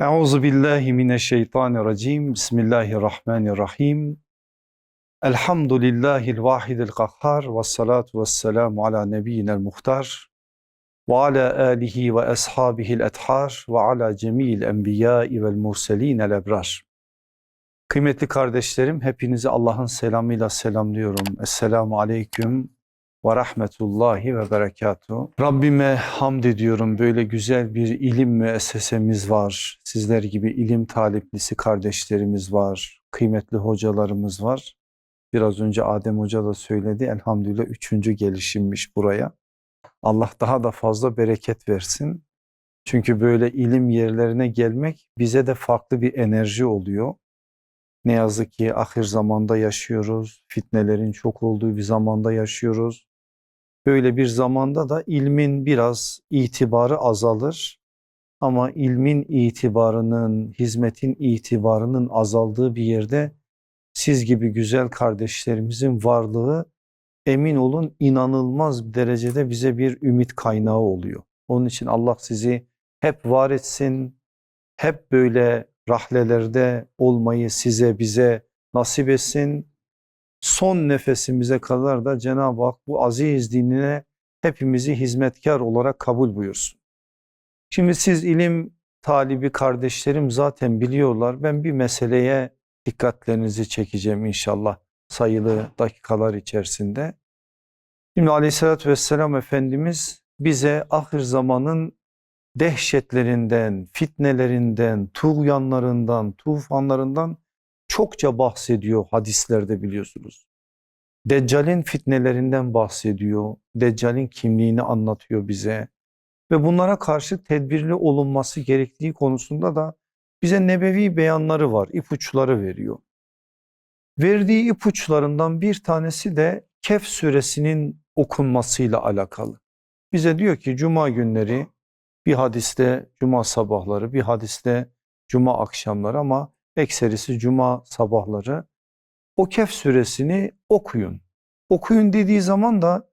Euzu billahi mineşşeytanirracim. Bismillahirrahmanirrahim. Elhamdülillahil vahidil kahhar ve salatu vesselamu ala nebiyyinel muhtar ve ala alihi ve ashabihil ethar ve ala cemil enbiyai vel murselinel ebrar. Kıymetli kardeşlerim hepinizi Allah'ın selamıyla selamlıyorum. Esselamu aleyküm ve rahmetullahi ve berekatuhu. Rabbime hamd ediyorum. Böyle güzel bir ilim müessesemiz var. Sizler gibi ilim taliplisi kardeşlerimiz var. Kıymetli hocalarımız var. Biraz önce Adem Hoca da söyledi. Elhamdülillah üçüncü gelişimmiş buraya. Allah daha da fazla bereket versin. Çünkü böyle ilim yerlerine gelmek bize de farklı bir enerji oluyor. Ne yazık ki ahir zamanda yaşıyoruz. Fitnelerin çok olduğu bir zamanda yaşıyoruz. Böyle bir zamanda da ilmin biraz itibarı azalır. Ama ilmin itibarının, hizmetin itibarının azaldığı bir yerde siz gibi güzel kardeşlerimizin varlığı emin olun inanılmaz derecede bize bir ümit kaynağı oluyor. Onun için Allah sizi hep var etsin, hep böyle rahlelerde olmayı size bize nasip etsin. Son nefesimize kadar da Cenab-ı Hak bu aziz dinine hepimizi hizmetkar olarak kabul buyursun. Şimdi siz ilim talibi kardeşlerim zaten biliyorlar. Ben bir meseleye dikkatlerinizi çekeceğim inşallah sayılı dakikalar içerisinde. Şimdi aleyhissalatü vesselam Efendimiz bize ahir zamanın dehşetlerinden, fitnelerinden, tuğyanlarından, tufanlarından çokça bahsediyor hadislerde biliyorsunuz. Deccal'in fitnelerinden bahsediyor. Deccal'in kimliğini anlatıyor bize. Ve bunlara karşı tedbirli olunması gerektiği konusunda da bize nebevi beyanları var, ipuçları veriyor. Verdiği ipuçlarından bir tanesi de Kehf suresinin okunmasıyla alakalı. Bize diyor ki cuma günleri bir hadiste cuma sabahları, bir hadiste cuma akşamları ama ekserisi cuma sabahları o Kehf suresini okuyun. Okuyun dediği zaman da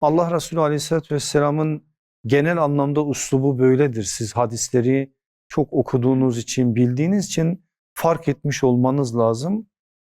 Allah Resulü Aleyhisselatü Vesselam'ın genel anlamda uslubu böyledir. Siz hadisleri çok okuduğunuz için, bildiğiniz için fark etmiş olmanız lazım.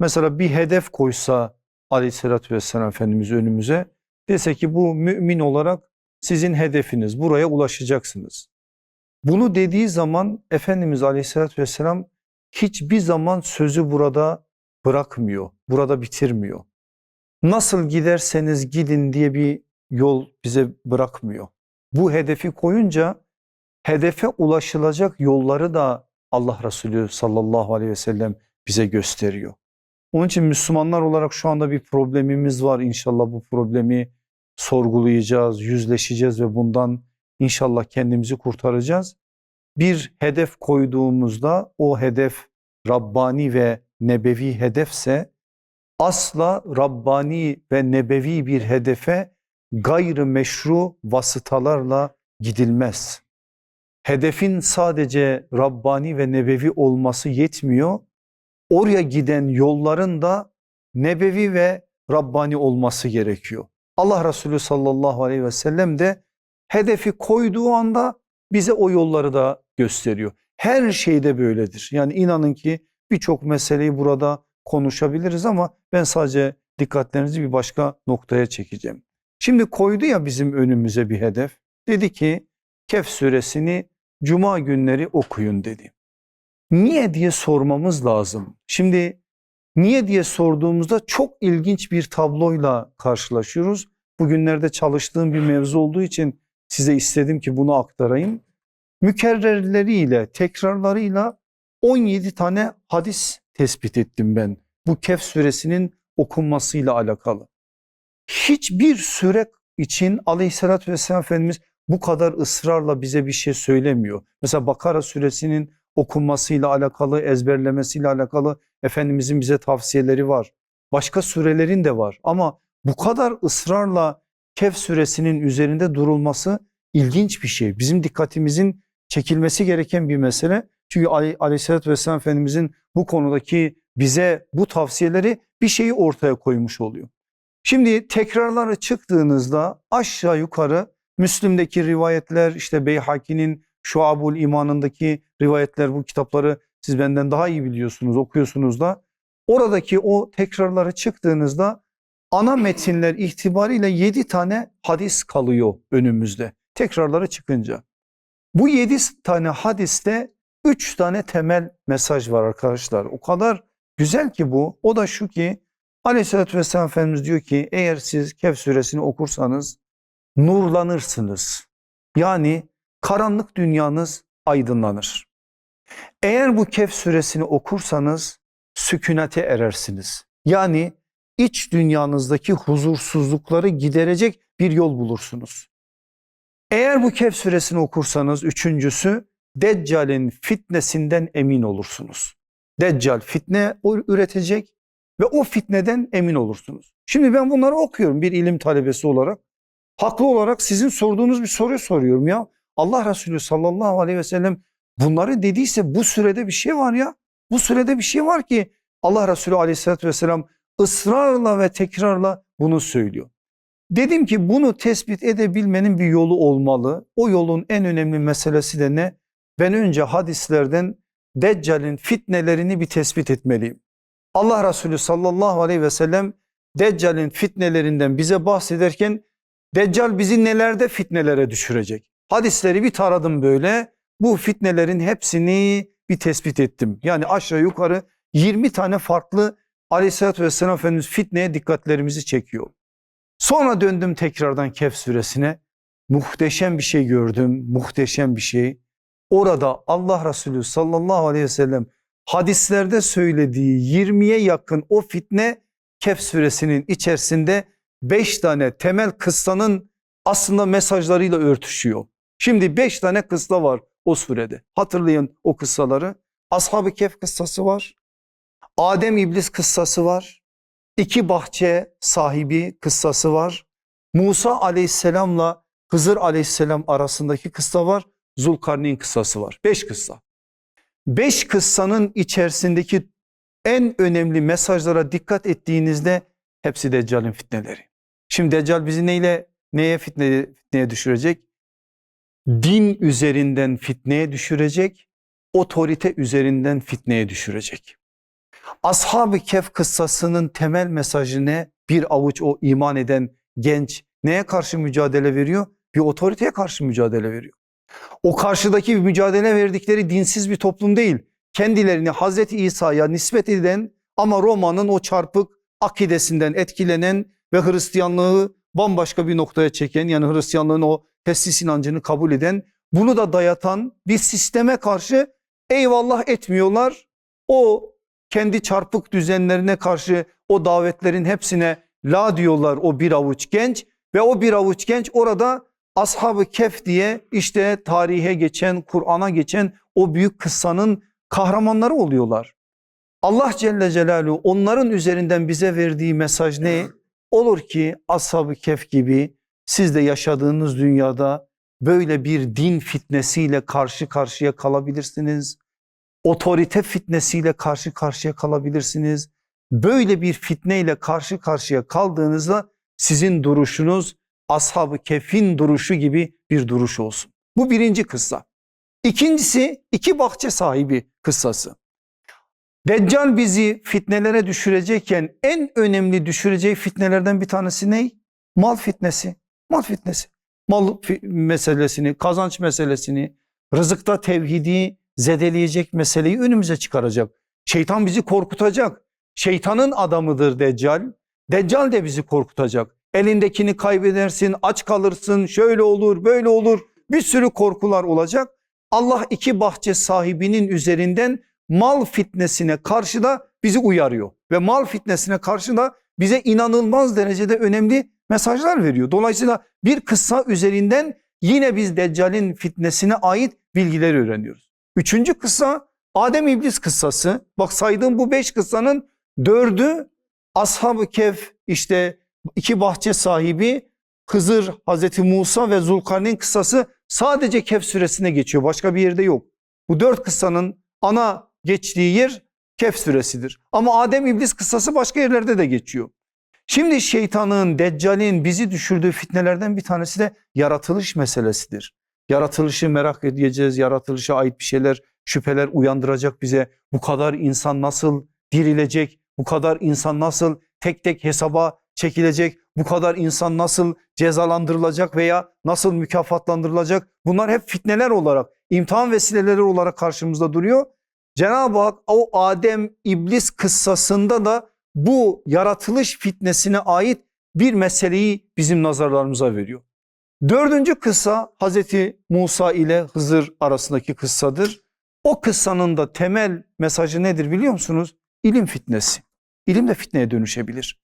Mesela bir hedef koysa Aleyhisselatü Vesselam Efendimiz önümüze dese ki bu mümin olarak sizin hedefiniz buraya ulaşacaksınız. Bunu dediği zaman Efendimiz Aleyhisselatü Vesselam hiçbir zaman sözü burada bırakmıyor, burada bitirmiyor. Nasıl giderseniz gidin diye bir yol bize bırakmıyor. Bu hedefi koyunca hedefe ulaşılacak yolları da Allah Resulü sallallahu aleyhi ve sellem bize gösteriyor. Onun için Müslümanlar olarak şu anda bir problemimiz var. İnşallah bu problemi sorgulayacağız, yüzleşeceğiz ve bundan inşallah kendimizi kurtaracağız. Bir hedef koyduğumuzda o hedef Rabbani ve nebevi hedefse asla Rabbani ve nebevi bir hedefe gayrı meşru vasıtalarla gidilmez. Hedefin sadece Rabbani ve nebevi olması yetmiyor. Oraya giden yolların da nebevi ve Rabbani olması gerekiyor. Allah Resulü sallallahu aleyhi ve sellem de hedefi koyduğu anda bize o yolları da gösteriyor. Her şeyde böyledir. Yani inanın ki birçok meseleyi burada konuşabiliriz ama ben sadece dikkatlerinizi bir başka noktaya çekeceğim. Şimdi koydu ya bizim önümüze bir hedef. Dedi ki Kehf suresini cuma günleri okuyun dedi. Niye diye sormamız lazım. Şimdi niye diye sorduğumuzda çok ilginç bir tabloyla karşılaşıyoruz. Bugünlerde çalıştığım bir mevzu olduğu için size istedim ki bunu aktarayım. Mükerrerleriyle, tekrarlarıyla 17 tane hadis tespit ettim ben. Bu Kehf suresinin okunmasıyla alakalı. Hiçbir süre için aleyhissalatü vesselam Efendimiz bu kadar ısrarla bize bir şey söylemiyor. Mesela Bakara suresinin okunmasıyla alakalı, ezberlemesiyle alakalı Efendimizin bize tavsiyeleri var. Başka surelerin de var ama bu kadar ısrarla Kehf suresinin üzerinde durulması ilginç bir şey. Bizim dikkatimizin çekilmesi gereken bir mesele. Çünkü Ali, Aleyhisselatü Vesselam Efendimizin bu konudaki bize bu tavsiyeleri bir şeyi ortaya koymuş oluyor. Şimdi tekrarları çıktığınızda aşağı yukarı Müslim'deki rivayetler işte Beyhaki'nin Şuabul İman'ındaki rivayetler bu kitapları siz benden daha iyi biliyorsunuz okuyorsunuz da oradaki o tekrarları çıktığınızda ana metinler itibariyle 7 tane hadis kalıyor önümüzde tekrarları çıkınca. Bu 7 tane hadiste 3 tane temel mesaj var arkadaşlar. O kadar güzel ki bu. O da şu ki Aleyhisselatü Vesselam Efendimiz diyor ki eğer siz Kehf suresini okursanız nurlanırsınız. Yani karanlık dünyanız aydınlanır. Eğer bu Kehf suresini okursanız sükunete erersiniz. Yani iç dünyanızdaki huzursuzlukları giderecek bir yol bulursunuz. Eğer bu Kehf suresini okursanız üçüncüsü Deccal'in fitnesinden emin olursunuz. Deccal fitne üretecek ve o fitneden emin olursunuz. Şimdi ben bunları okuyorum bir ilim talebesi olarak. Haklı olarak sizin sorduğunuz bir soruyu soruyorum ya. Allah Resulü sallallahu aleyhi ve sellem bunları dediyse bu sürede bir şey var ya. Bu sürede bir şey var ki Allah Resulü aleyhissalatü vesselam ısrarla ve tekrarla bunu söylüyor. Dedim ki bunu tespit edebilmenin bir yolu olmalı. O yolun en önemli meselesi de ne? Ben önce hadislerden Deccal'in fitnelerini bir tespit etmeliyim. Allah Resulü sallallahu aleyhi ve sellem Deccal'in fitnelerinden bize bahsederken Deccal bizi nelerde fitnelere düşürecek? Hadisleri bir taradım böyle. Bu fitnelerin hepsini bir tespit ettim. Yani aşağı yukarı 20 tane farklı Aleyhisselatü Vesselam Efendimiz fitneye dikkatlerimizi çekiyor. Sonra döndüm tekrardan Kehf suresine. Muhteşem bir şey gördüm. Muhteşem bir şey. Orada Allah Resulü sallallahu aleyhi ve sellem hadislerde söylediği 20'ye yakın o fitne Kehf suresinin içerisinde 5 tane temel kıssanın aslında mesajlarıyla örtüşüyor. Şimdi 5 tane kıssa var o surede. Hatırlayın o kıssaları. Ashab-ı Kehf kıssası var. Adem İblis kıssası var. İki bahçe sahibi kıssası var. Musa aleyhisselamla Hızır aleyhisselam arasındaki kıssa var. Zulkarneyn kıssası var. Beş kıssa. Beş kıssanın içerisindeki en önemli mesajlara dikkat ettiğinizde hepsi Deccal'in fitneleri. Şimdi Deccal bizi neyle neye fitne, fitneye düşürecek? Din üzerinden fitneye düşürecek, otorite üzerinden fitneye düşürecek. Ashab-ı Kehf kıssasının temel mesajı ne? Bir avuç o iman eden genç neye karşı mücadele veriyor? Bir otoriteye karşı mücadele veriyor. O karşıdaki mücadele verdikleri dinsiz bir toplum değil. Kendilerini Hazreti İsa'ya nispet eden ama Roma'nın o çarpık akidesinden etkilenen ve Hristiyanlığı bambaşka bir noktaya çeken yani Hristiyanlığın o teslis inancını kabul eden bunu da dayatan bir sisteme karşı eyvallah etmiyorlar. O kendi çarpık düzenlerine karşı o davetlerin hepsine la diyorlar o bir avuç genç ve o bir avuç genç orada Ashab-ı Kef diye işte tarihe geçen, Kur'an'a geçen o büyük kıssanın kahramanları oluyorlar. Allah Celle Celaluhu onların üzerinden bize verdiği mesaj ne? Olur ki Ashab-ı Kef gibi siz de yaşadığınız dünyada böyle bir din fitnesiyle karşı karşıya kalabilirsiniz. Otorite fitnesiyle karşı karşıya kalabilirsiniz. Böyle bir fitneyle karşı karşıya kaldığınızda sizin duruşunuz Ashab-ı Kef'in duruşu gibi bir duruş olsun. Bu birinci kıssa. İkincisi iki bahçe sahibi kıssası. Deccal bizi fitnelere düşürecekken en önemli düşüreceği fitnelerden bir tanesi ne? Mal fitnesi. Mal fitnesi. Mal meselesini, kazanç meselesini, rızıkta tevhidi zedeleyecek meseleyi önümüze çıkaracak. Şeytan bizi korkutacak. Şeytanın adamıdır Deccal. Deccal de bizi korkutacak. Elindekini kaybedersin, aç kalırsın, şöyle olur, böyle olur. Bir sürü korkular olacak. Allah iki bahçe sahibinin üzerinden mal fitnesine karşı da bizi uyarıyor. Ve mal fitnesine karşı da bize inanılmaz derecede önemli mesajlar veriyor. Dolayısıyla bir kıssa üzerinden yine biz Deccal'in fitnesine ait bilgiler öğreniyoruz. Üçüncü kıssa Adem İblis kıssası. Bak saydığım bu beş kıssanın dördü Ashab-ı Kehf işte iki bahçe sahibi Hızır, Hazreti Musa ve Zulkarneyn kıssası sadece Kehf suresine geçiyor. Başka bir yerde yok. Bu dört kıssanın ana geçtiği yer Kehf suresidir. Ama Adem İblis kıssası başka yerlerde de geçiyor. Şimdi şeytanın, deccalin bizi düşürdüğü fitnelerden bir tanesi de yaratılış meselesidir. Yaratılışı merak edeceğiz. Yaratılışa ait bir şeyler, şüpheler uyandıracak bize. Bu kadar insan nasıl dirilecek? Bu kadar insan nasıl tek tek hesaba çekilecek? Bu kadar insan nasıl cezalandırılacak veya nasıl mükafatlandırılacak? Bunlar hep fitneler olarak, imtihan vesileleri olarak karşımızda duruyor. Cenab-ı Hak o Adem iblis kıssasında da bu yaratılış fitnesine ait bir meseleyi bizim nazarlarımıza veriyor. Dördüncü kıssa Hazreti Musa ile Hızır arasındaki kıssadır. O kıssanın da temel mesajı nedir biliyor musunuz? İlim fitnesi. İlim de fitneye dönüşebilir.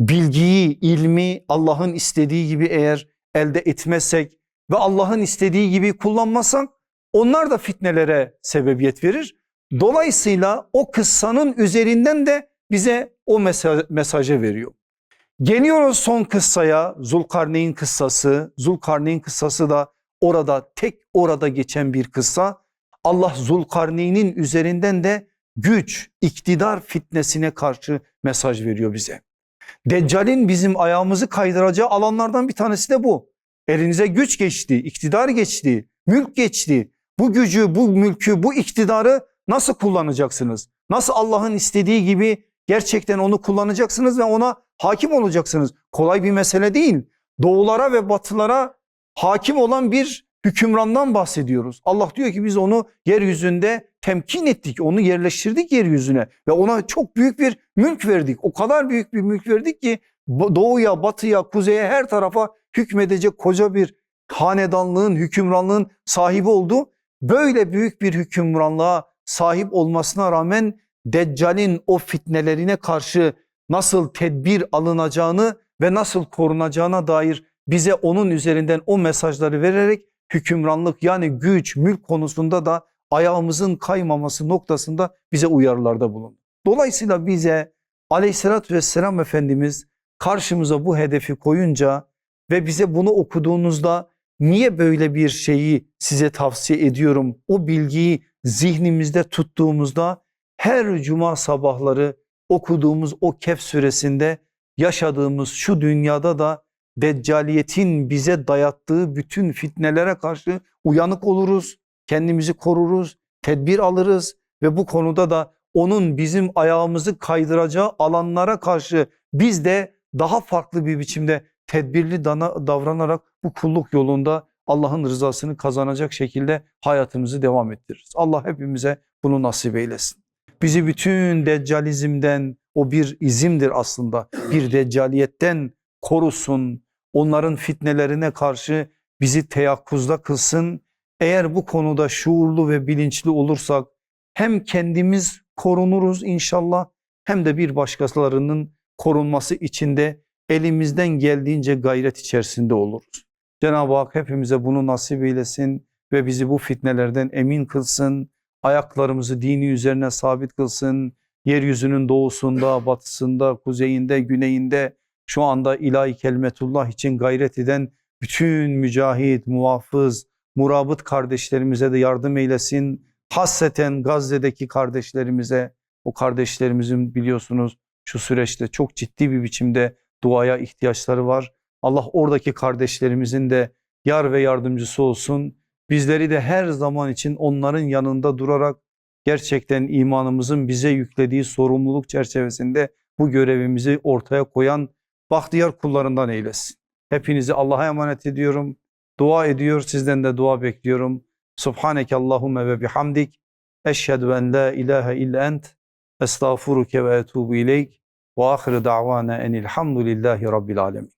Bilgiyi, ilmi Allah'ın istediği gibi eğer elde etmezsek ve Allah'ın istediği gibi kullanmazsak onlar da fitnelere sebebiyet verir. Dolayısıyla o kıssanın üzerinden de bize o mesaj, mesajı veriyor. Geliyoruz son kıssaya Zulkarneyn kıssası. Zulkarneyn kıssası da orada tek orada geçen bir kıssa. Allah Zulkarneyn'in üzerinden de güç, iktidar fitnesine karşı mesaj veriyor bize. Deccal'in bizim ayağımızı kaydıracağı alanlardan bir tanesi de bu. Elinize güç geçti, iktidar geçti, mülk geçti. Bu gücü, bu mülkü, bu iktidarı nasıl kullanacaksınız? Nasıl Allah'ın istediği gibi gerçekten onu kullanacaksınız ve ona hakim olacaksınız. Kolay bir mesele değil. Doğulara ve batılara hakim olan bir hükümrandan bahsediyoruz. Allah diyor ki biz onu yeryüzünde temkin ettik, onu yerleştirdik yeryüzüne ve ona çok büyük bir mülk verdik. O kadar büyük bir mülk verdik ki doğuya, batıya, kuzeye her tarafa hükmedecek koca bir hanedanlığın, hükümranlığın sahibi oldu. Böyle büyük bir hükümranlığa sahip olmasına rağmen Deccal'in o fitnelerine karşı nasıl tedbir alınacağını ve nasıl korunacağına dair bize onun üzerinden o mesajları vererek hükümranlık yani güç, mülk konusunda da ayağımızın kaymaması noktasında bize uyarılarda bulundu. Dolayısıyla bize aleyhissalatü vesselam Efendimiz karşımıza bu hedefi koyunca ve bize bunu okuduğunuzda niye böyle bir şeyi size tavsiye ediyorum? O bilgiyi zihnimizde tuttuğumuzda her cuma sabahları okuduğumuz o Kehf suresinde yaşadığımız şu dünyada da deccaliyetin bize dayattığı bütün fitnelere karşı uyanık oluruz, kendimizi koruruz, tedbir alırız ve bu konuda da onun bizim ayağımızı kaydıracağı alanlara karşı biz de daha farklı bir biçimde tedbirli davranarak bu kulluk yolunda Allah'ın rızasını kazanacak şekilde hayatımızı devam ettiririz. Allah hepimize bunu nasip eylesin. Bizi bütün deccalizmden o bir izimdir aslında bir deccaliyetten korusun. Onların fitnelerine karşı bizi teyakkuzda kılsın. Eğer bu konuda şuurlu ve bilinçli olursak hem kendimiz korunuruz inşallah hem de bir başkalarının korunması için de elimizden geldiğince gayret içerisinde oluruz. Cenab-ı Hak hepimize bunu nasip eylesin ve bizi bu fitnelerden emin kılsın. Ayaklarımızı dini üzerine sabit kılsın. Yeryüzünün doğusunda, batısında, kuzeyinde, güneyinde şu anda ilahi kelimetullah için gayret eden bütün mücahit, muhafız, murabıt kardeşlerimize de yardım eylesin. Hasseten Gazze'deki kardeşlerimize, o kardeşlerimizin biliyorsunuz şu süreçte çok ciddi bir biçimde duaya ihtiyaçları var. Allah oradaki kardeşlerimizin de yar ve yardımcısı olsun. Bizleri de her zaman için onların yanında durarak gerçekten imanımızın bize yüklediği sorumluluk çerçevesinde bu görevimizi ortaya koyan bahtiyar kullarından eylesin. Hepinizi Allah'a emanet ediyorum. Dua ediyor, sizden de dua bekliyorum. Subhaneke Allahümme ve bihamdik. Eşhedü en la ilahe illa ent. Estağfuruke ve etubu ileyk. Ve ahire da'vana enilhamdülillahi rabbil alemin.